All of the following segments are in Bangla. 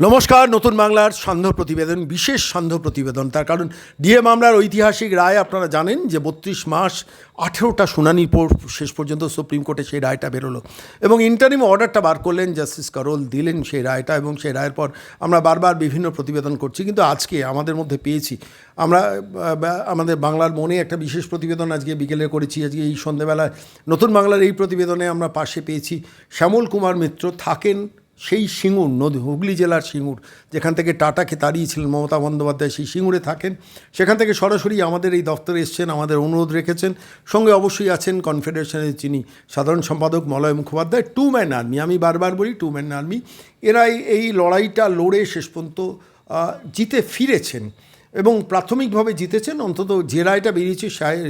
নমস্কার, নতুন বাংলার সান্ধ্য প্রতিবেদন, বিশেষ সান্ধ্য প্রতিবেদন। তার কারণ ডিএ মামলার ঐতিহাসিক রায় আপনারা জানেন যে বত্রিশ মাস আঠেরোটা শুনানির পর শেষ পর্যন্ত সুপ্রিম কোর্টে সেই রায়টা বেরোলো। এবং ইন্টারিম অর্ডারটা বার করলেন জাস্টিস করোল, দিলেন সেই রায়টা এবং সেই রায়ের পর আমরা বারবার বিভিন্ন প্রতিবেদন করছি। কিন্তু আজকে আমাদের মধ্যে পেয়েছি। আমরা আমাদের বাংলার মনে একটা বিশেষ প্রতিবেদন আজকে বিকেলে করেছি। আজকে এই সন্ধ্যেবেলায় নতুন বাংলার এই প্রতিবেদনে আমরা পাশে পেয়েছি। শ্যামল কুমার মিত্র থাকেন সেই সিঙ্গুর, নদী, হুগলি জেলার সিঙ্গুর, যেখান থেকে টাটাকে তাড়িয়েছিলেন মমতা বন্দ্যোপাধ্যায়, সেই সিঙ্গুরে থাকেন। সেখান থেকে সরাসরি আমাদের এই দপ্তরে এসছেন, আমাদের অনুরোধ রেখেছেন। সঙ্গে অবশ্যই আছেন কনফেডারেশনের যিনি সাধারণ সম্পাদক Malay Mukhopadhyay two man army. আমি বারবার বলি টু ম্যান আর্মি। এরাই এই লড়াইটা লড়ে শেষ পর্যন্ত জিতে ফিরেছেন এবং প্রাথমিকভাবে জিতেছেন। অন্তত যে রায়টা বেরিয়েছে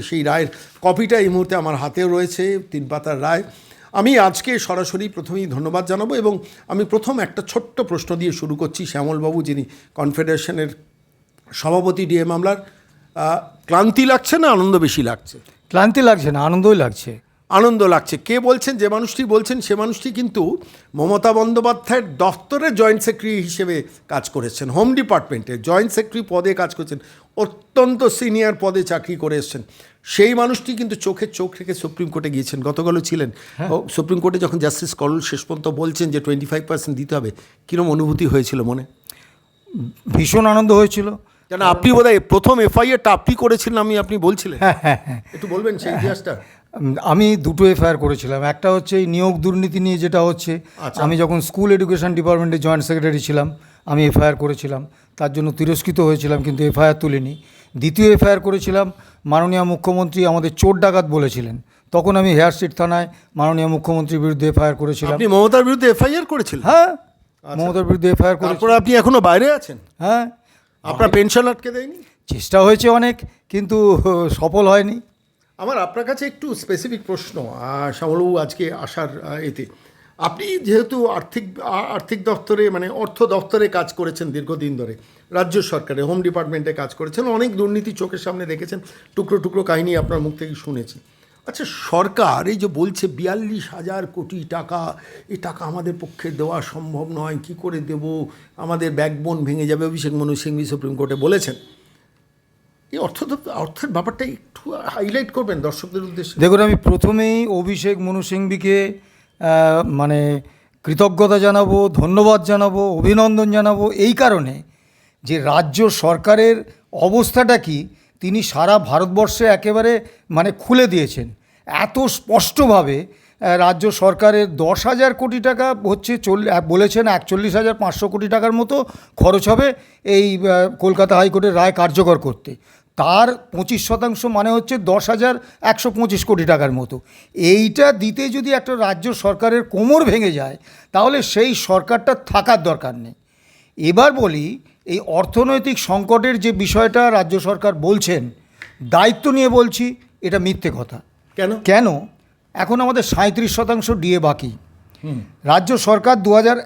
সেই রায়ের কপিটা এই মুহূর্তে আমার হাতেও রয়েছে তিন পাতার রায়। আমি আজকে সরাসরি প্রথমেই ধন্যবাদ জানাব এবং আমি প্রথম একটা ছোট্ট প্রশ্ন দিয়ে শুরু করছি শ্যামলবাবু, যিনি কনফেডারেশনের সভাপতি ডিএম মামলার ক্লান্তি লাগছে না আনন্দ বেশি লাগছে? ক্লান্তি লাগছে না, আনন্দই লাগছে। আনন্দ লাগছে। কে বলছেন যে মানুষটি বলছেন সে মানুষটি কিন্তু মমতা বন্দ্যোপাধ্যায়ের দফতরে জয়েন্ট সেক্রেটারি হিসেবে কাজ করেছেন হোম ডিপার্টমেন্টে জয়েন্ট সেক্রেটারি পদে কাজ করেছেন অত্যন্ত সিনিয়র পদে চাকরি করে এসছেন। সেই মানুষটি কিন্তু চোখে চোখ রেখে সুপ্রিম কোর্টে গিয়েছেন গতকালও ছিলেন। ও, সুপ্রিম কোর্টে যখন জাস্টিস করল শেষ পর্যন্ত বলছেন যে টোয়েন্টি ফাইভ পার্সেন্ট দিতে হবে। কীরকম অনুভূতি হয়েছিল মনে? ভীষণ আনন্দ হয়েছিল। কেন আপনি বোধহয় প্রথম এফআইআরটা আপনি করেছিলেন আমি আপনি বলছিলেন? হ্যাঁ হ্যাঁ হ্যাঁ। একটু বলবেন সেই ইতিহাসটা? আমি দুটো এফআইআর করেছিলাম। একটা হচ্ছে এই নিয়োগ দুর্নীতি নিয়ে যেটা হচ্ছে আচ্ছা। আমি যখন স্কুল এডুকেশন ডিপার্টমেন্টের জয়েন্ট সেক্রেটারি ছিলাম আমি এফআইআর করেছিলাম। তার জন্য তিরস্কৃত হয়েছিলাম কিন্তু এফআইআর তুলিনি। দ্বিতীয় এফআইআর করেছিলাম মাননীয় মুখ্যমন্ত্রী আমাদের চোর ডাকাত বলেছিলেন। তখন আমি হেয়ার স্ট্রিট থানায় মাননীয় মুখ্যমন্ত্রীর বিরুদ্ধে এফআইআর করেছিলাম। আপনি মমতার বিরুদ্ধে এফআইআর করেছিলেন? হ্যাঁ মমতার বিরুদ্ধে এফআইআর করেছি। তারপরে আপনি এখনও বাইরে আছেন? হ্যাঁ। আপনার পেনশন আটকে দেয়নি? চেষ্টা হয়েছে অনেক কিন্তু সফল হয়নি। আমার আপনার কাছে একটু স্পেসিফিক প্রশ্ন শ্যামলবাবু আজকে আসার এতে। আপনি যেহেতু আর্থিক আর্থিক দপ্তরে মানে অর্থ দপ্তরে কাজ করেছেন দীর্ঘদিন ধরে, রাজ্য সরকারে হোম ডিপার্টমেন্টে কাজ করেছেন, অনেক দুর্নীতি চোখের সামনে দেখেছেন, টুকরো টুকরো কাহিনী আপনার মুখ থেকে শুনেছি। আচ্ছা সরকার এই যে বলছে বিয়াল্লিশ হাজার কোটি টাকা এই টাকা আমাদের পক্ষে দেওয়া সম্ভব নয়, কি করে দেব? আমাদের ব্যাকবোন ভেঙে যাবে, অভিষেক মনু সিংভি সুপ্রিম কোর্টে বলেছেন। এই অর্থ অর্থের ব্যাপারটা একটু হাইলাইট করবেন দর্শকদের উদ্দেশ্যে। দেখুন, আমি প্রথমেই অভিষেক মনু সিংবিকে মানে কৃতজ্ঞতা জানাব, ধন্যবাদ জানাব, অভিনন্দন জানাব এই কারণে যে রাজ্য সরকারের অবস্থাটা কি, তিনি সারা ভারতবর্ষে একেবারে মানে খুলে দিয়েছেন। এত স্পষ্টভাবে রাজ্য সরকারের দশ হাজার কোটি টাকা হচ্ছে চল বলেছেন একচল্লিশ হাজার পাঁচশো কোটি টাকার মতো খরচ হবে এই কলকাতা হাইকোর্টের রায় কার্যকর করতে। তার পঁচিশ শতাংশ মানে হচ্ছে দশ হাজার একশো পঁচিশ কোটি টাকার মতো। এইটা দিতে যদি একটা রাজ্য সরকারের কোমর ভেঙে যায় তাহলে সেই সরকারটা থাকার দরকার নেই। এবার বলি এই অর্থনৈতিক সংকটের যে বিষয়টা রাজ্য সরকার বলছেন দায়িত্ব নিয়ে বলছি এটা মিথ্যে কথা। কেন? কেন? এখন আমাদের সাঁত্রিশ শতাংশ ডিএ বাকি। রাজ্য সরকার দু হাজার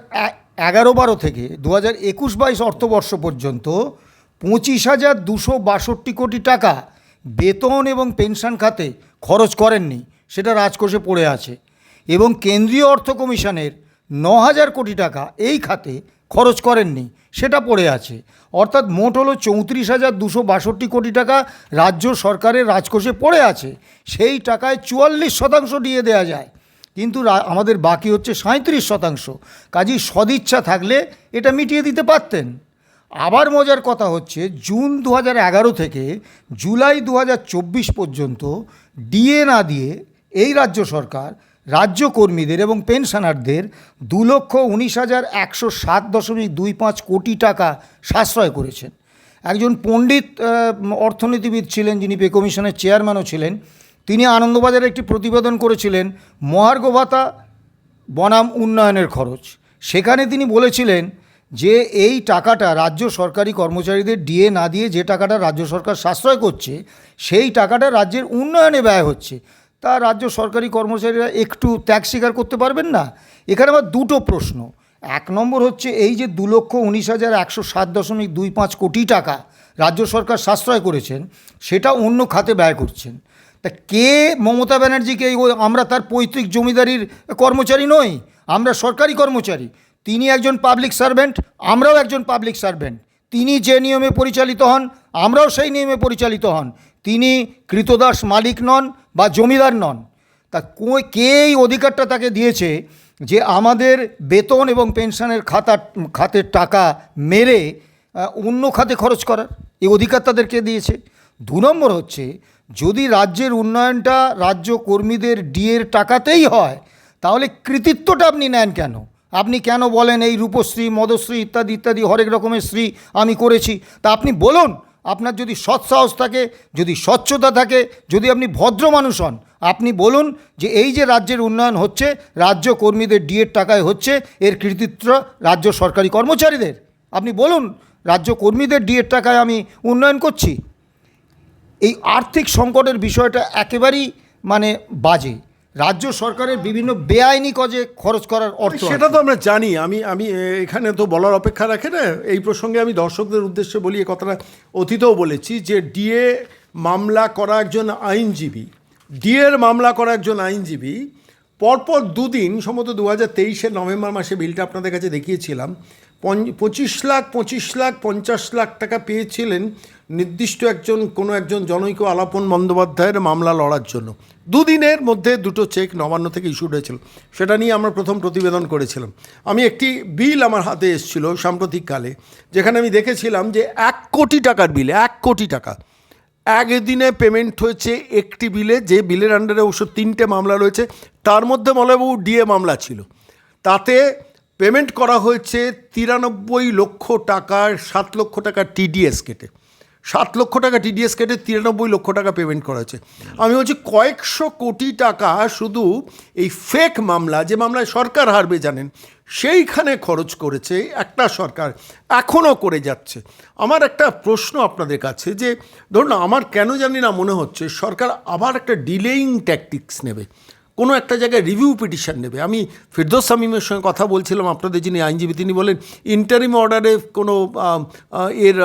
এগারো বারো থেকে দু হাজার একুশ বাইশ অর্থবর্ষ পর্যন্ত পঁচিশ হাজার দুশো বাষট্টি কোটি টাকা বেতন এবং পেনশন খাতে খরচ করেননি, সেটা রাজকোষে পড়ে আছে। এবং কেন্দ্রীয় অর্থ কমিশনের ন হাজার কোটি টাকা এই খাতে খরচ করেননি, সেটা পড়ে আছে। অর্থাৎ মোট হলো চৌত্রিশ হাজার দুশো বাষট্টি কোটি টাকা রাজ্য সরকারের রাজকোষে পড়ে আছে। সেই টাকায় চুয়াল্লিশ শতাংশ দিয়ে দেওয়া যায়। কিন্তু আমাদের বাকি হচ্ছে সাঁত্রিশ শতাংশ। কাজেই সদিচ্ছা থাকলে এটা মিটিয়ে দিতে পারতেন। আবার মজার কথা হচ্ছে, জুন দু এগারো থেকে জুলাই দু পর্যন্ত ডিএ না দিয়ে এই রাজ্য সরকার রাজ্য কর্মীদের এবং পেনশনারদের দু লক্ষ উনিশ হাজার একশো সাত দশমিক দুই পাঁচ কোটি টাকা সাশ্রয় করেছেন। একজন পণ্ডিত অর্থনীতিবিদ ছিলেন যিনি, পে কমিশনের চেয়ারম্যানও ছিলেন। তিনি আনন্দবাজারে একটি প্রতিবেদন করেছিলেন, মহার্ঘ ভাতা বনাম উন্নয়নের খরচ। সেখানে তিনি বলেছিলেন যে এই টাকাটা রাজ্য সরকারি কর্মচারীদের ডিএ না দিয়ে যে টাকাটা রাজ্য সরকার সাশ্রয় করছে, সেই টাকাটা রাজ্যের উন্নয়নে ব্যয় হচ্ছে। তা রাজ্য সরকারি কর্মচারীরা একটু ত্যাগ স্বীকার করতে পারবেন না? এখানে আবার দুটো প্রশ্ন। এক নম্বর হচ্ছে, এই যে দু লক্ষ উনিশ হাজার একশো সাত দশমিক দুই পাঁচ কোটি টাকা রাজ্য সরকার সাশ্রয় করেছেন, সেটা অন্য খাতে ব্যয় করছেন। তা কে মমতা ব্যানার্জিকে আমরা তার পৈতৃক জমিদারির কর্মচারী নই, আমরা সরকারি কর্মচারী। তিনি একজন পাবলিক সার্ভেন্ট আমরাও একজন পাবলিক সার্ভেন্ট তিনি যে নিয়মে পরিচালিত হন, আমরাও সেই নিয়মে পরিচালিত হন। তিনি কৃতদাস মালিক নন বা জমিদার নন। তা কো- এই অধিকারটা তাকে দিয়েছে যে আমাদের বেতন এবং পেনশনের খাতা খাতের টাকা মেরে অন্য খাতে খরচ করার? এই অধিকার তাদেরকে দিয়েছে? দু নম্বর হচ্ছে, যদি রাজ্যের উন্নয়নটা রাজ্য কর্মীদের ডিএর টাকাতেই হয়, তাহলে কৃতিত্বটা আপনি নেন কেন? আপনি কেন বলেন এই রূপশ্রী, মদশ্রী ইত্যাদি ইত্যাদি, হরেক রকমের শ্রী আমি করেছি? তা আপনি বলুন। আপনার যদি সৎসাহস থাকে, যদি স্বচ্ছতা থাকে, যদি আপনি ভদ্র মানুষ হন, আপনি বলুন যে এই যে রাজ্যের উন্নয়ন হচ্ছে, রাজ্য কর্মীদের ডিএর টাকায় হচ্ছে, এর কৃতিত্ব রাজ্য সরকারি কর্মচারীদের। আপনি বলুন, রাজ্য কর্মীদের ডিএর টাকায় আমি উন্নয়ন করছি? এই আর্থিক সংকটের বিষয়টা একেবারেই মানে বাজে। রাজ্য সরকারের বিভিন্ন বেআইনি কাজে খরচ করার অর্থ সেটা তো আমরা জানি। আমি আমি এখানে তো বলার অপেক্ষা রাখে না। এই প্রসঙ্গে আমি দর্শকদের উদ্দেশ্যে বলি, এ কথাটা অতীতেও বলেছি যে ডিএ মামলা করা একজন আইনজীবী, ডিএর মামলা করা একজন আইনজীবী পরপর দুদিন, সম্ভবত দু হাজার তেইশের নভেম্বর মাসে বিলটা আপনাদের কাছে দেখিয়েছিলাম পঁচিশ লাখ পঁচিশ লাখ, পঞ্চাশ লাখ টাকা পেয়েছিলেন নির্দিষ্ট একজন, কোনো একজন জনৈক আলাপন বন্দ্যোপাধ্যায়ের মামলা লড়ার জন্য। দুদিনের মধ্যে দুটো চেক নবান্ন থেকে ইস্যুড হয়েছিল। সেটা নিয়ে আমরা প্রথম প্রতিবেদন করেছিলাম। আমি একটি বিল আমার হাতে এসেছিল সাম্প্রতিককালে, যেখানে আমি দেখেছিলাম যে এক কোটি টাকার বিল, এক কোটি টাকা। একদিনে পেমেন্ট হয়েছে একটি বিলে, যে বিলের আন্ডারে অবশ্য তিনটে মামলা রয়েছে, তার মধ্যে মলয়বাবু ডিএ মামলা ছিল। তাতে পেমেন্ট করা হয়েছে তিরানব্বই লক্ষ টাকার, সাত লক্ষ টাকা টিডিএস কেটে। সাত লক্ষ টাকা টিডিএস কেটে তিরানব্বই লক্ষ টাকা পেমেন্ট করা হয়েছে। আমি বলছি কয়েকশো কোটি টাকা শুধু এই ফেক মামলা, যে মামলায় সরকার হারবে জানেন, সেইখানে খরচ করেছে একটা সরকার এখনও করে যাচ্ছে। আমার একটা প্রশ্ন আপনাদের কাছে যে, ধরুন আমার কেন জানি না মনে হচ্ছে, সরকার আবার একটা ডিলেইং ট্যাকটিক্স নেবে। কোনো একটা জায়গায় রিভিউ পিটিশন নেবে। আমি ফিরদোস শামীমের সঙ্গে কথা বলছিলাম আপনাদের যিনি আইনজীবী তিনি বলেন ইন্টারিম অর্ডারে কোনো এর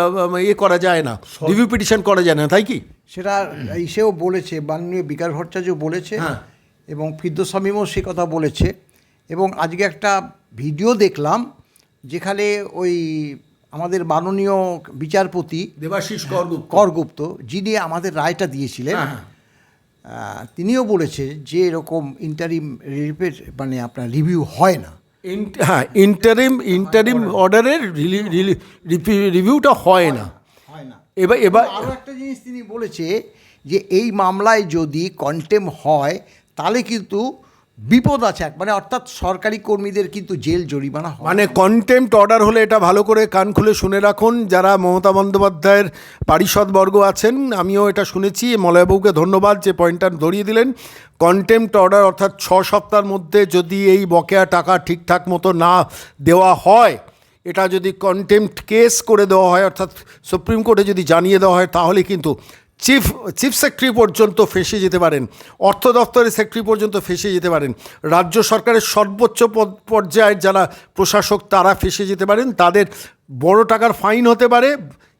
এ করা যায় না। রিভিউ পিটিশন করা যায় না তাই কি? সেটা ইসেও বলেছে মাননীয় বিকাশ ভট্টাচার্য বলেছে হ্যাঁ। এবং ফিরদোস শামীমও সে কথা বলেছে। এবং আজকে একটা ভিডিও দেখলাম যেখানে ওই আমাদের মাননীয় বিচারপতি দেবাশিস করগুপ্ত। করগুপ্ত যিনি আমাদের রায়টা দিয়েছিলেন হ্যাঁ, হ্যাঁ। তিনিও বলেছে যে এরকম ইন্টারিম রিপের মানে আপনার রিভিউ হয় না। হ্যাঁ ইন্টারিম ইন্টারিম অর্ডারের রিভিউটা হয় না। এবার এবার আরও একটা জিনিস তিনি বলেছে যে এই মামলায় যদি কন্টেম হয় তাহলে কিন্তু বিপদ আছে মানে অর্থাৎ সরকারি কর্মীদের কিন্তু জেল জরিমানা মানে কন্টেম্পট অর্ডার হলে এটা ভালো করে কান খুলে শুনে রাখুন। যারা মমতা বন্দ্যোপাধ্যায়ের পারিষদবর্গ আছেন, আমিও এটা শুনেছি। মলয়বাবুকে ধন্যবাদ যে পয়েন্টটা ধরিয়ে দিলেন। কন্টেম্পট অর্ডার অর্থাৎ ছ সপ্তাহের মধ্যে যদি এই বকেয়া টাকা ঠিকঠাক মতো না দেওয়া হয়, এটা যদি কন্টেম্পট কেস করে দেওয়া হয়, অর্থাৎ সুপ্রিম কোর্টে যদি জানিয়ে দেওয়া হয়, তাহলে কিন্তু চিফ চিফ সেক্রেটারি পর্যন্ত ফেঁসে যেতে পারেন অর্থ দপ্তরের সেক্রেটারি পর্যন্ত ফেঁসে যেতে পারেন রাজ্য সরকারের সর্বোচ্চ পদ পর্যায়ের যারা প্রশাসক তারা ফেঁসে যেতে পারেন তাদের বড় টাকার ফাইন হতে পারে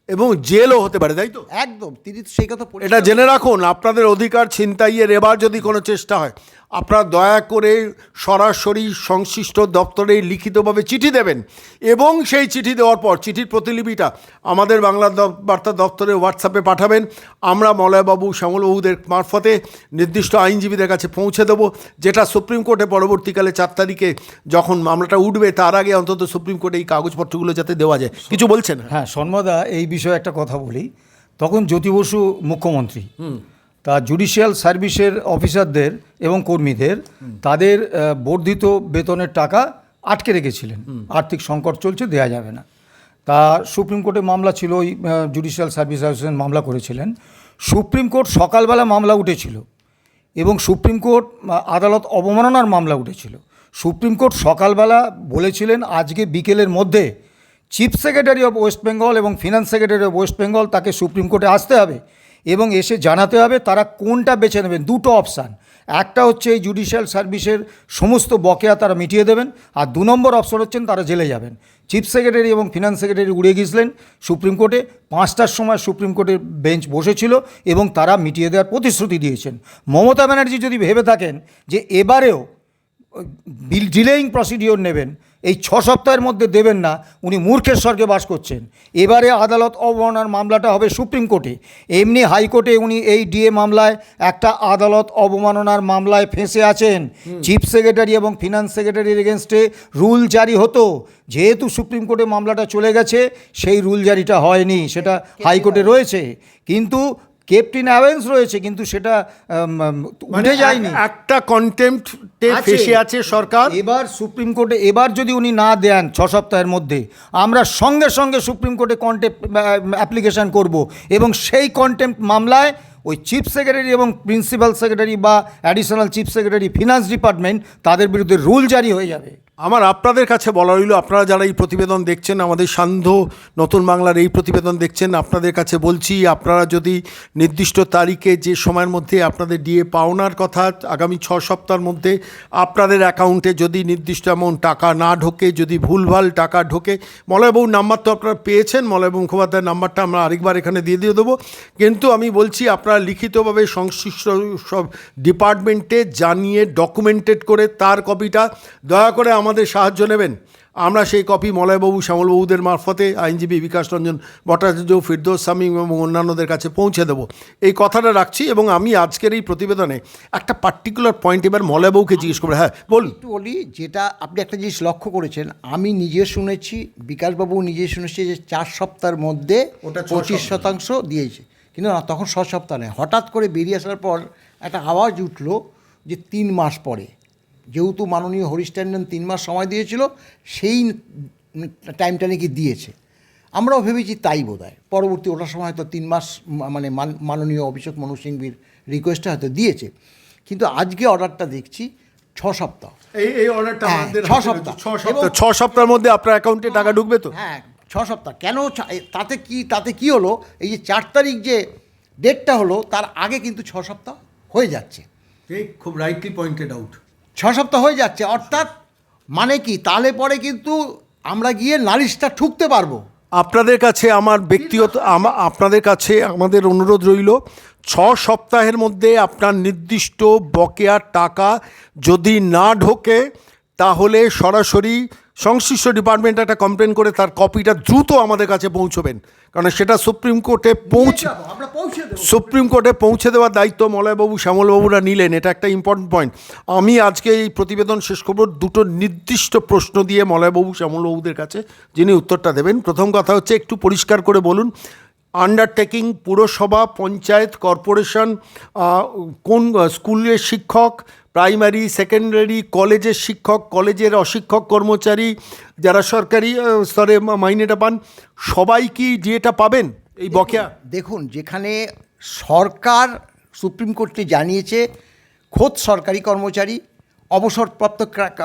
এবং জেলও হতে পারে তাই তো? একদম তিনি সেই কথা এটা জেনে রাখুন আপনাদের অধিকার ছিনতাইয়ের এবার যদি কোনো চেষ্টা হয় আপনারা দয়া করে সরাসরি সংশ্লিষ্ট দপ্তরে লিখিতভাবে চিঠি দেবেন। এবং সেই চিঠি দেওয়ার পর চিঠির প্রতিলিপিটা আমাদের বাংলা বার্তা দপ্তরে হোয়াটসঅ্যাপে পাঠাবেন। আমরা মলয়বাবু শ্যামলবাবুদের মারফতে নির্দিষ্ট আইনজীবীদের কাছে পৌঁছে দেবো যেটা সুপ্রিম কোর্টে পরবর্তীকালে চার তারিখে যখন মামলাটা উঠবে তার আগে অন্তত সুপ্রিম কোর্টে এই কাগজপত্রগুলো যাতে দেওয়া যায়। কিছু বলছেন? হ্যাঁ সন্মদা এই বিষয়ে একটা কথা বলি। তখন জ্যোতি বসু মুখ্যমন্ত্রী। তা জুডিশিয়াল সার্ভিসের অফিসারদের এবং কর্মীদের তাদের বর্ধিত বেতনের টাকা আটকে রেখেছিলেন। আর্থিক সংকট চলছে, দেয়া যাবে না। তা সুপ্রিম কোর্টে মামলা ছিল, ওই জুডিশিয়াল সার্ভিস অ্যাসোসিয়েশন মামলা করেছিলেন। সুপ্রিম কোর্ট সকালবেলা মামলা উঠেছিল এবং সুপ্রিম কোর্ট আদালত অবমাননার মামলা উঠেছিল। সুপ্রিম কোর্ট সকালবেলা বলেছিলেন, আজকে বিকেলের মধ্যে chief secretary of West Bengal এবং finance secretary of West Bengal তাকে সুপ্রিম কোর্টে আসতে হবে। এবং এসে জানাতে হবে তারা কোনটা বেছে নেবেন। দুটো অপশান। একটা হচ্ছে এই জুডিশিয়াল সার্ভিসের সমস্ত বকেয়া তারা মিটিয়ে দেবেন আর দু নম্বর অপশন হচ্ছেন তারা জেলে যাবেন। চিফ সেক্রেটারি এবং ফিনান্স সেক্রেটারি উড়ে গিয়েছিলেন সুপ্রিম কোর্টে পাঁচটার সময় সুপ্রিম কোর্টের বেঞ্চ বসেছিল এবং তারা মিটিয়ে দেওয়ার প্রতিশ্রুতি দিয়েছেন। মমতা ব্যানার্জি যদি ভেবে থাকেন যে এবারেও বিল ডিলেইং প্রসিডিওর নেবেন এই ছ সপ্তাহের মধ্যে দেবেন না উনি মূর্খের স্বর্গে বাস করছেন। এবারে আদালত অবমাননার মামলাটা হবে সুপ্রিম কোর্টে। এমনি হাইকোর্টে উনি এই ডিএ মামলায় একটা আদালত অবমাননার মামলায় ফেঁসে আছেন। চিফ সেক্রেটারি এবং ফিনান্স সেক্রেটারির এগেনস্টে রুল জারি হতো। যেহেতু সুপ্রিম কোর্টে মামলাটা চলে গেছে সেই রুল জারিটা হয়নি সেটা হাইকোর্টে রয়েছে। কিন্তু কেপটিন অ্যাভেন্স রয়েছে কিন্তু সেটা উঠে যায়নি। মানে একটা কন্টেম্পটে আছে। ফেসে আছে সরকার। এবার সুপ্রিম কোর্টে এবার যদি উনি না দেন ছ সপ্তাহের মধ্যে আমরা সঙ্গে সঙ্গে সুপ্রিম কোর্টে কন্টেম্প অ্যাপ্লিকেশন করব এবং সেই কন্টেম্প মামলায় ওই চিফ সেক্রেটারি এবং প্রিন্সিপাল সেক্রেটারি বা additional chief secretary finance department তাদের বিরুদ্ধে রুল জারি হয়ে যাবে। আমার আপনাদের কাছে বলা রইল, আপনারা যারা এই প্রতিবেদন দেখছেন, আমাদের সান্ধ্য নতুন বাংলার এই প্রতিবেদন দেখছেন, আপনাদের কাছে বলছি, আপনারা যদি নির্দিষ্ট তারিখে যে সময়ের মধ্যে আপনাদের ডিএ পাওনার কথা আগামী ছ সপ্তাহের মধ্যে আপনাদের অ্যাকাউন্টে যদি নির্দিষ্ট অ্যামাউন্ট টাকা না ঢোকে, যদি ভুলভাল টাকা ঢোকে, মলয়বাবুর নাম্বার তো আপনারা পেয়েছেন, মলয়বাবু মুখোপাধ্যায়ের নাম্বারটা আমরা আরেকবার এখানে দিয়ে দিয়ে দেবো। কিন্তু আমি বলছি, আপনারা লিখিতভাবে সংশ্লিষ্ট সব ডিপার্টমেন্টে জানিয়ে ডকুমেন্টেড করে তার কপিটা দয়া করে আমাদের সাহায্য নেবেন। আমরা সেই কপি মলয়বাবু শ্যামলবাবুদের মারফতে আইনজীবী বিকাশ রঞ্জন ভট্টাচার্য ফিরদৌস সামিম এবং অন্যান্যদের কাছে পৌঁছে দেবো। এই কথাটা রাখছি এবং আমি আজকের এই প্রতিবেদনে একটা পার্টিকুলার পয়েন্ট এবার মলয়বাবুকে জিজ্ঞেস করব। হ্যাঁ বলুন। একটু বলি যেটা আপনি একটা জিনিস লক্ষ্য করেছেন আমি নিজে শুনেছি বিকাশবাবু নিজে শুনেছি যে চার সপ্তাহের মধ্যে ওটা পঁচিশ শতাংশ দিয়েছে। কিন্তু না তখন ছ সপ্তাহ নেই হঠাৎ করে বেরিয়ে আসার পর একটা আওয়াজ উঠল যে তিন মাস পরে। যেহেতু মাননীয় হরিশ ট্যান্ডন তিন মাস সময় দিয়েছিল সেই টাইমটা নাকি দিয়েছে। আমরাও ভেবেছি তাই বোধ হয় পরবর্তী ওটার সময় হয়তো তিন মাস মানে মান- মাননীয় অভিষেক মনু সিংভির রিকোয়েস্টটা হয়তো দিয়েছে। কিন্তু আজকে অর্ডারটা দেখছি ছ সপ্তাহ। এই এই অর্ডারটা হ্যাঁ, ছ সপ্তাহ। ছ সপ্তাহ। ছ সপ্তাহের মধ্যে আপনার অ্যাকাউন্টে টাকা ঢুকবে তো? হ্যাঁ ছ সপ্তাহ। কেন তাতে কি তাতে কি হলো? এই যে চার তারিখ যে ডেটটা হলো তার আগে কিন্তু ছ সপ্তাহ হয়ে যাচ্ছে। ঠিক খুব রাইটলি পয়েন্টেড আউট ছ সপ্তাহ হয়ে যাচ্ছে, অর্থাৎ মানে কি? তাহলে পরে কিন্তু আমরা গিয়ে নালিশটা ঠুকতে পারব। আপনাদের কাছে আমার ব্যক্তিগত আপনাদের কাছে আমাদের অনুরোধ রইল, ছ সপ্তাহের মধ্যে আপনার নির্দিষ্ট বকেয়া টাকা যদি না ঢোকে, তাহলে সরাসরি সংশ্লিষ্ট ডিপার্টমেন্ট একটা কমপ্লেন করে তার কপিটা দ্রুত আমাদের কাছে পৌঁছবেন। কারণ সেটা সুপ্রিম কোর্টে পৌঁছে সুপ্রিম কোর্টে পৌঁছে দেওয়ার দায়িত্ব মলয়বাবু শ্যামলবাবুরা নিলেন। এটা একটা ইম্পর্টেন্ট পয়েন্ট আমি আজকে এই প্রতিবেদন শেষ করব দুটো নির্দিষ্ট প্রশ্ন দিয়ে মলয়বাবু শ্যামলবাবুদের কাছে যিনি উত্তরটা দেবেন। প্রথম কথা হচ্ছে একটু পরিষ্কার করে বলুন আন্ডারটেকিং পুরসভা পঞ্চায়েত কর্পোরেশন কোন স্কুলের শিক্ষক প্রাইমারি সেকেন্ডারি কলেজের শিক্ষক কলেজের অশিক্ষক কর্মচারী যারা সরকারি স্তরে মাইনেটা পান সবাই কি ডিএটা পাবেন এই বকেয়া? দেখুন যেখানে সরকার সুপ্রিম কোর্টে জানিয়েছে খোদ সরকারি কর্মচারী অবসরপ্রাপ্ত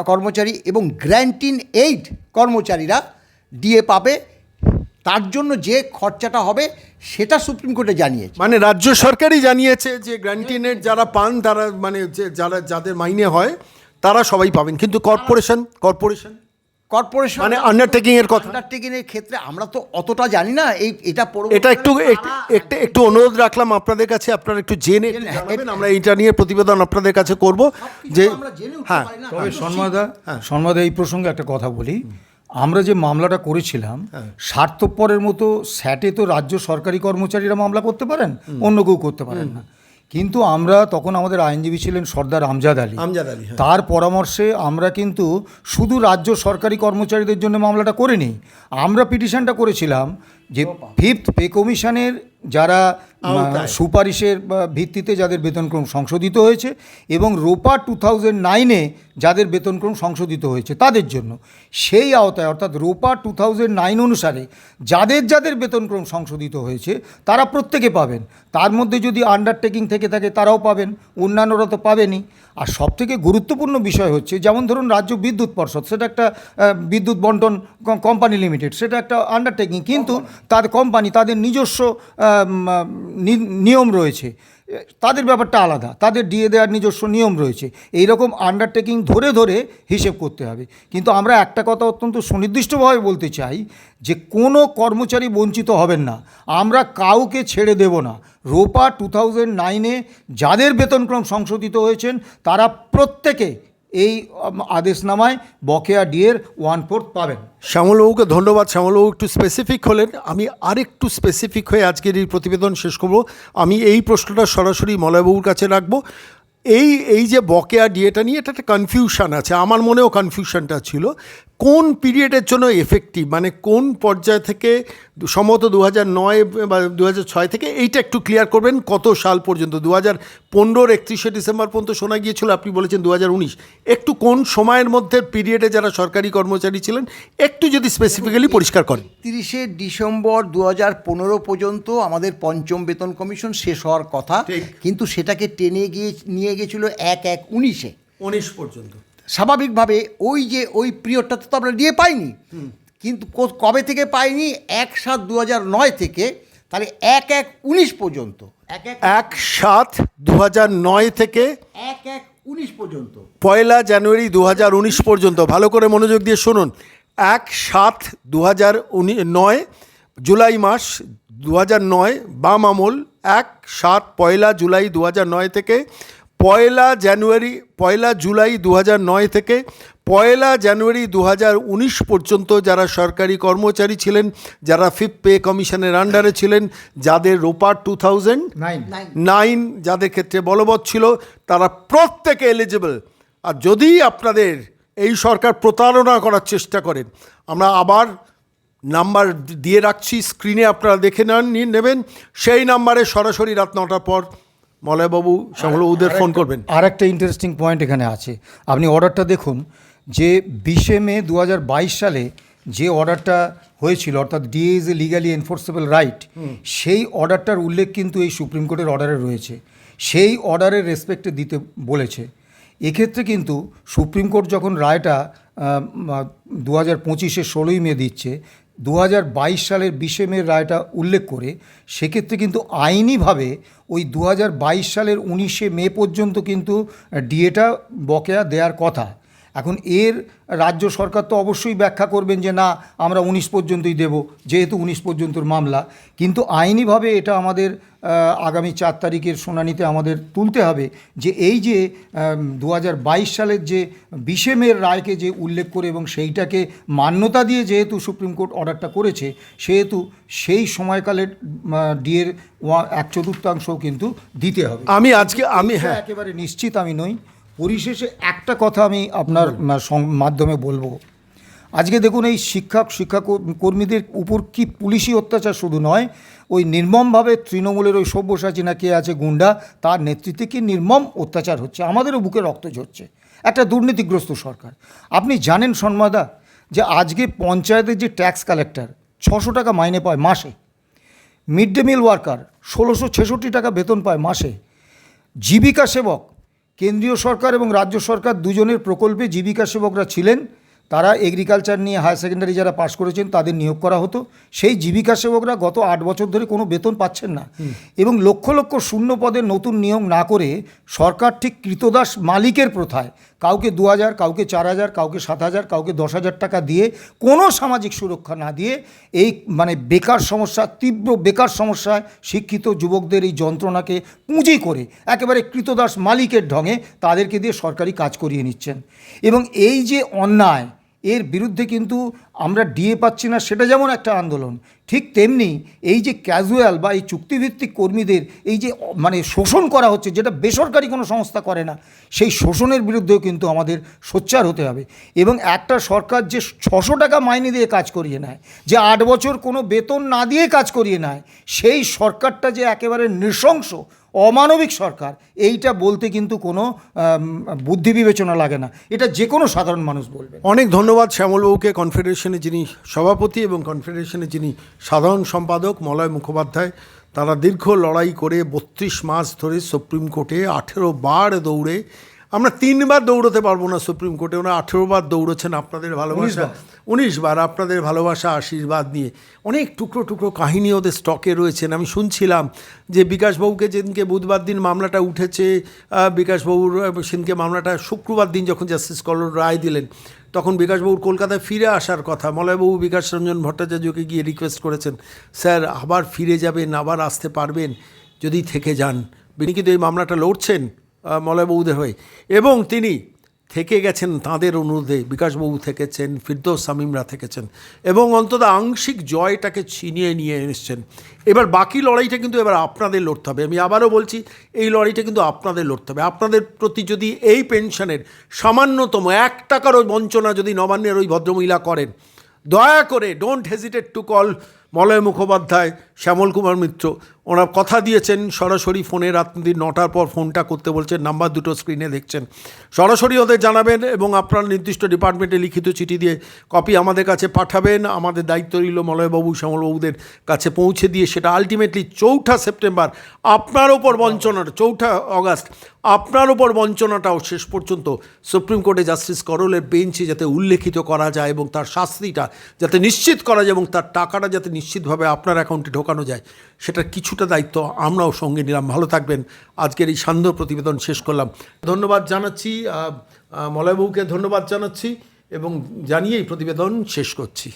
কর্মচারী এবং গ্র্যান্টিন এইড কর্মচারীরা ডিএ পাবে। তার জন্য যে খরচাটা হবে সেটা সুপ্রিম কোর্টে জানিয়েছে। মানে রাজ্য সরকারই জানিয়েছে যে গ্র্যান্টিনের যারা পান তারা মানে যে যারা যাদের মাইনে হয় তারা সবাই পাবেন। কিন্তু কর্পোরেশন কর্পোরেশন? কর্পোরেশন মানে undertaking এর কথা। আন্ডারটেকিং এর ক্ষেত্রে আমরা তো অতটা জানি না এই এটা এটা একটু একটু- একটু অনুরোধ রাখলাম আপনাদের কাছে আপনারা একটু জেনে জানাবেন আমরা এইটা নিয়ে প্রতিবেদন আপনাদের কাছে করব। যে আমরা জেনে উঠতে হ্যাঁ। তবে সন্মাদা সন্মাদা এই প্রসঙ্গে একটা কথা বলি। আমরা যে মামলাটা করেছিলাম স্বার্থপরের মতো স্যাটে তো রাজ্য সরকারি কর্মচারীরা মামলা করতে পারেন অন্য কেউ করতে পারেন না। কিন্তু আমরা তখন আমাদের আইনজীবী ছিলেন সর্দার আমজাদ আলী। আমজাদ আলী, হ্যাঁ। তার পরামর্শে আমরা কিন্তু শুধু রাজ্য সরকারি কর্মচারীদের জন্য মামলাটা করিনি আমরা পিটিশনটা করেছিলাম যে ফিফথ পে কমিশনের যারা সুপারিশের ভিত্তিতে যাদের বেতনক্রম সংশোধিত হয়েছে এবং রোপা টু থাউজেন্ড নাইনে যাদের বেতনক্রম সংশোধিত হয়েছে তাদের জন্য সেই আওতায় অর্থাৎ রোপা টু থাউজেন্ড নাইন অনুসারে যাদের যাদের বেতনক্রম সংশোধিত হয়েছে তারা প্রত্যেকে পাবেন। তার মধ্যে যদি আন্ডারটেকিং থেকে থাকে তারাও পাবেন অন্যান্যরা তো পাবেনই। আর সবথেকে গুরুত্বপূর্ণ বিষয় হচ্ছে যেমন ধরুন রাজ্য বিদ্যুৎ পর্ষদ সেটা একটা বিদ্যুৎ বন্টন কোম্পানি লিমিটেড সেটা একটা আন্ডারটেকিং কিন্তু তাদের কোম্পানি তাদের নিজস্ব নিয়ম রয়েছে। তাদের ব্যাপারটা আলাদা। তাদের দিয়ে দেওয়ার নিজস্ব নিয়ম রয়েছে। এই রকম আন্ডারটেকিং ধরে ধরে হিসেব করতে হবে। কিন্তু আমরা একটা কথা অত্যন্ত সুনির্দিষ্টভাবে বলতে চাই যে, কোনো কর্মচারী বঞ্চিত হবেন না। আমরা কাউকে ছেড়ে দেব না। রোপা টু থাউজেন্ড নাইনে যাদের বেতনক্রম সংশোধিত হয়েছেন, তারা প্রত্যেকে এই আদেশনামায় বকেয়া ডিয়ের ওয়ান ফোর্থ পাবেন। শ্যামলবাবুকে ধন্যবাদ। শ্যামলবাবু একটু স্পেসিফিক হলেন। আমি আরেকটু স্পেসিফিক হয়ে আজকের এই প্রতিবেদন শেষ করব। আমি এই প্রশ্নটা সরাসরি মলয়বাবুর কাছে রাখব। এই এই যে বকেয়া ডিয়েটা নিয়ে এটা একটা কনফিউশান আছে। আমার মনেও কনফিউশনটা ছিল। কোন পিরিয়ডের জন্য এফেক্টিভ মানে কোন পর্যায় থেকে সম্ভবত দু হাজার নয় বা দু হাজার ছয় থেকে এইটা একটু ক্লিয়ার করবেন কত সাল পর্যন্ত? দু হাজার পনেরোর একত্রিশে ডিসেম্বর পর্যন্ত শোনা গিয়েছিল আপনি বলেছেন দু হাজার উনিশ। একটু কোন সময়ের মধ্যে পিরিয়ডে যারা সরকারি কর্মচারী ছিলেন একটু যদি স্পেসিফিক্যালি পরিষ্কার করেন। তিরিশে ডিসেম্বর দু হাজার পনেরো পর্যন্ত আমাদের পঞ্চম বেতন কমিশন শেষ হওয়ার কথা কিন্তু সেটাকে টেনে গিয়ে নিয়ে গেছিল এক এক উনিশে। উনিশ পর্যন্ত। স্বাভাবিকভাবে ওই যে ওই পিরিয়ডটাতে তো আমরা নিয়ে পাইনি। কিন্তু কো- কবে থেকে পাইনি? এক সাত দু হাজার নয় থেকে তাহলে এক এক উনিশ পর্যন্ত। এক সাত দু হাজার নয় থেকে এক এক উনিশ পর্যন্ত। পয়লা জানুয়ারি দু হাজার উনিশ পর্যন্ত। ভালো করে মনোযোগ দিয়ে শুনুন। এক সাত দু হাজার নয় জুলাই মাস দু হাজার নয় বাম আমল। এক সাত পয়লা জুলাই দু হাজার নয় থেকে পয়লা জানুয়ারি পয়লা জুলাই দু হাজার নয় থেকে পয়লা জানুয়ারি দু হাজার উনিশ পর্যন্ত যারা সরকারি কর্মচারী ছিলেন যারা ফিফথ পে কমিশনের আন্ডারে ছিলেন যাদের ROPA two thousand nine nine যাদের ক্ষেত্রে বলবৎ ছিল তারা প্রত্যেকে এলিজিবল আর যদি আপনাদের এই সরকার প্রতারণা করার চেষ্টা করেন আমরা আবার নাম্বার দিয়ে রাখছি স্ক্রিনে আপনারা দেখে নেন নিয়ে নেবেন। সেই নাম্বারে সরাসরি রাত নটার পর মলয়বাবু শ্যামলবাবুদের ফোন করবেন। আর একটা ইন্টারেস্টিং পয়েন্ট এখানে আছে। আপনি অর্ডারটা দেখুন যে বিশে মে দু হাজার বাইশ সালে যে অর্ডারটা হয়েছিল অর্থাৎ DA is a legally enforceable right সেই অর্ডারটার উল্লেখ কিন্তু এই সুপ্রিম কোর্টের অর্ডারে রয়েছে। সেই অর্ডারের রেসপেক্টে দিতে বলেছে। এক্ষেত্রে কিন্তু সুপ্রিম কোর্ট যখন রায়টা দু হাজার পঁচিশে ষোলোই মে দিচ্ছে দু হাজার বাইশ সালের বিশে মে রায়টা উল্লেখ করে, সেক্ষেত্রে কিন্তু আইনিভাবে ওই দু হাজার বাইশ সালের উনিশে মে পর্যন্ত কিন্তু ডিএটা বকেয়া দেওয়ার কথা। এখন এর রাজ্য সরকার তো অবশ্যই ব্যাখ্যা করবেন যে না আমরা উনিশ পর্যন্তই দেব যেহেতু উনিশ পর্যন্তর মামলা। কিন্তু আইনিভাবে এটা আমাদের আগামী চার তারিখের শুনানিতে আমাদের তুলতে হবে যে এই যে দু হাজার বাইশ সালের যে বিশে মের রায়কে যে উল্লেখ করে এবং সেইটাকে মান্যতা দিয়ে যেহেতু সুপ্রিম কোর্ট অর্ডারটা করেছে সেহেতু সেই সময়কালের ডিএর এক চতুর্থাংশও কিন্তু দিতে হবে। আমি আজকে আমি হ্যাঁ। একেবারে নিশ্চিত আমি নই। পরিশেষে একটা কথা আমি আপনার মাধ্যমে বলব। আজকে দেখুন এই শিক্ষক শিক্ষা কর্মীদের উপর কি পুলিশি অত্যাচার শুধু নয় ওই নির্মমভাবে তৃণমূলের ওই সব্যসাচী না কে আছে গুন্ডা তার নেতৃত্বে কি নির্মম অত্যাচার হচ্ছে? আমাদেরও বুকে রক্ত ঝরছে। একটা দুর্নীতিগ্রস্ত সরকার। আপনি জানেন সন্মাদা যে আজকে পঞ্চায়েতের যে ট্যাক্স কালেক্টর ছশো টাকা মাইনে পায় মাসে। মিড ডে মিল ওয়ার্কার ষোলোশো ছেষট্টি টাকা বেতন পায় মাসে। জীবিকা সেবক কেন্দ্রীয় সরকার এবং রাজ্য সরকার দুজনের প্রকল্পে জীবিকা সেবকরা ছিলেন। তারা এগ্রিকালচার নিয়ে হায়ার সেকেন্ডারি যারা পাশ করেছেন তাদের নিয়োগ করা হতো। সেই জীবিকা সেবকরা গত আট বছর ধরে কোনো বেতন পাচ্ছেন না। এবং লক্ষ লক্ষ শূন্য পদের নতুন নিয়োগ না করে সরকার ঠিক কৃতদাস মালিকের প্রথায় কাউকে দু হাজার, কাউকে চার হাজার, কাউকে সাত হাজার, কাউকে দশ হাজার টাকা দিয়ে কোনো সামাজিক সুরক্ষা না দিয়ে এই মানে বেকার সমস্যা, তীব্র বেকার সমস্যায় শিক্ষিত যুবকদের এই যন্ত্রণাকে পুঁজি করে একেবারে কৃতদাস মালিকের ঢঙে তাদেরকে দিয়ে সরকারি কাজ করিয়ে নিচ্ছেন। এবং এই যে অন্যায় এর বিরুদ্ধে কিন্তু আমরা ডিএ পাচ্ছি না, সেটা যেমন একটা আন্দোলন, ঠিক তেমনি এই যে ক্যাজুয়াল বা এই চুক্তিভিত্তিক কর্মীদের এই যে মানে শোষণ করা হচ্ছে, যেটা বেসরকারি কোনো সংস্থা করে না, সেই শোষণের বিরুদ্ধেও কিন্তু আমাদের সোচ্চার হতে হবে। এবং একটা সরকার যে ছশো টাকা মাইনে দিয়ে কাজ করিয়ে নেয়, যে আট বছর কোনো বেতন না দিয়ে কাজ করিয়ে নেয়, সেই সরকারটা যে একেবারে নৃশংস অমানবিক সরকার, এইটা বলতে কিন্তু কোনো বুদ্ধি বিবেচনা লাগে না। এটা যে কোনো সাধারণ মানুষ বলবে অনেক ধন্যবাদ শ্যামলবাবুকে কনফেডারেশনে যিনি সভাপতি এবং কনফেডারেশনে যিনি সাধারণ সম্পাদক মলয় মুখোপাধ্যায়, তারা দীর্ঘ লড়াই করে বত্রিশ মাস ধরে সুপ্রিম কোর্টে আঠেরো বার দৌড়ে আমরা তিনবার দৌড়তে পারব না সুপ্রিম কোর্টে। ওরা আঠেরো বার দৌড়েছেন আপনাদের ভালোবাসা। উনিশ বার আপনাদের ভালোবাসা আশীর্বাদ নিয়ে। অনেক টুকরো টুকরো কাহিনী ওদের স্টকে রয়েছেন। আমি শুনছিলাম যে বিকাশবাবুকে যেদিনকে বুধবার দিন মামলাটা উঠেছে বিকাশবাবুর সেদিনকে মামলাটা শুক্রবার দিন যখন জাস্টিস কলর রায় দিলেন তখন বিকাশবাবুর কলকাতায় ফিরে আসার কথা মলয়বাবু বিকাশ রঞ্জন ভট্টাচার্যকে গিয়ে রিকোয়েস্ট করেছেন স্যার আবার ফিরে যাবেন আবার আসতে পারবেন যদি থেকে যান। তিনি কিন্তু এই মামলাটা লড়ছেন? মলয়বাবুদের হয়ে। এবং তিনি থেকে গেছেন তাঁদের অনুরোধে। বিকাশবাবু থেকেছেন, ফিরদৌস সামিমরা থেকেছেন এবং অন্তত আংশিক জয়টাকে ছিনিয়ে নিয়ে এসছেন। এবার বাকি লড়াইটা কিন্তু এবার আপনাদের লড়তে হবে। আমি আবারও বলছি, এই লড়াইটা কিন্তু আপনাদের লড়তে হবে। আপনাদের প্রতি যদি এই পেনশনের সামান্যতম এক টাকারও বঞ্চনা যদি নবান্নের ওই ভদ্রমহিলা করেন, দয়া করে don't hesitate to call Malay Mukhopadhyay Shyamal Kumar Mitra. ওনার কথা দিয়েছেন, সরাসরি ফোনে রাত্রি নটার পর ফোনটা করতে বলছেন, নাম্বার দুটো স্ক্রিনে দেখছেন। সরাসরি ওদের জানাবেন এবং আপনার নির্দিষ্ট ডিপার্টমেন্টে লিখিত চিঠি দিয়ে কপি আমাদের কাছে পাঠাবেন। আমাদের দায়িত্ব রইল মলয়বাবু শ্যামলবাবুদের কাছে পৌঁছে দিয়ে সেটা আলটিমেটলি চৌঠা সেপ্টেম্বর, আপনার ওপর বঞ্চনাটা চৌঠা অগাস্ট, আপনার ওপর বঞ্চনাটাও শেষ পর্যন্ত সুপ্রিম কোর্টে জাস্টিস করলের বেঞ্চে যাতে উল্লেখিত করা যায় এবং তার শাস্তিটা যাতে নিশ্চিত করা যায় এবং তার টাকাটা যাতে নিশ্চিতভাবে আপনার অ্যাকাউন্টে ঢোকানো যায়। সেটার কিছুটা দায়িত্ব আমরাও সঙ্গে নিলাম। ভালো থাকবেন। আজকের এই সান্ধ্য প্রতিবেদন শেষ করলাম। ধন্যবাদ জানাচ্ছি। মলয়বাবুকে ধন্যবাদ জানাচ্ছি এবং জানিয়েই প্রতিবেদন শেষ করছি।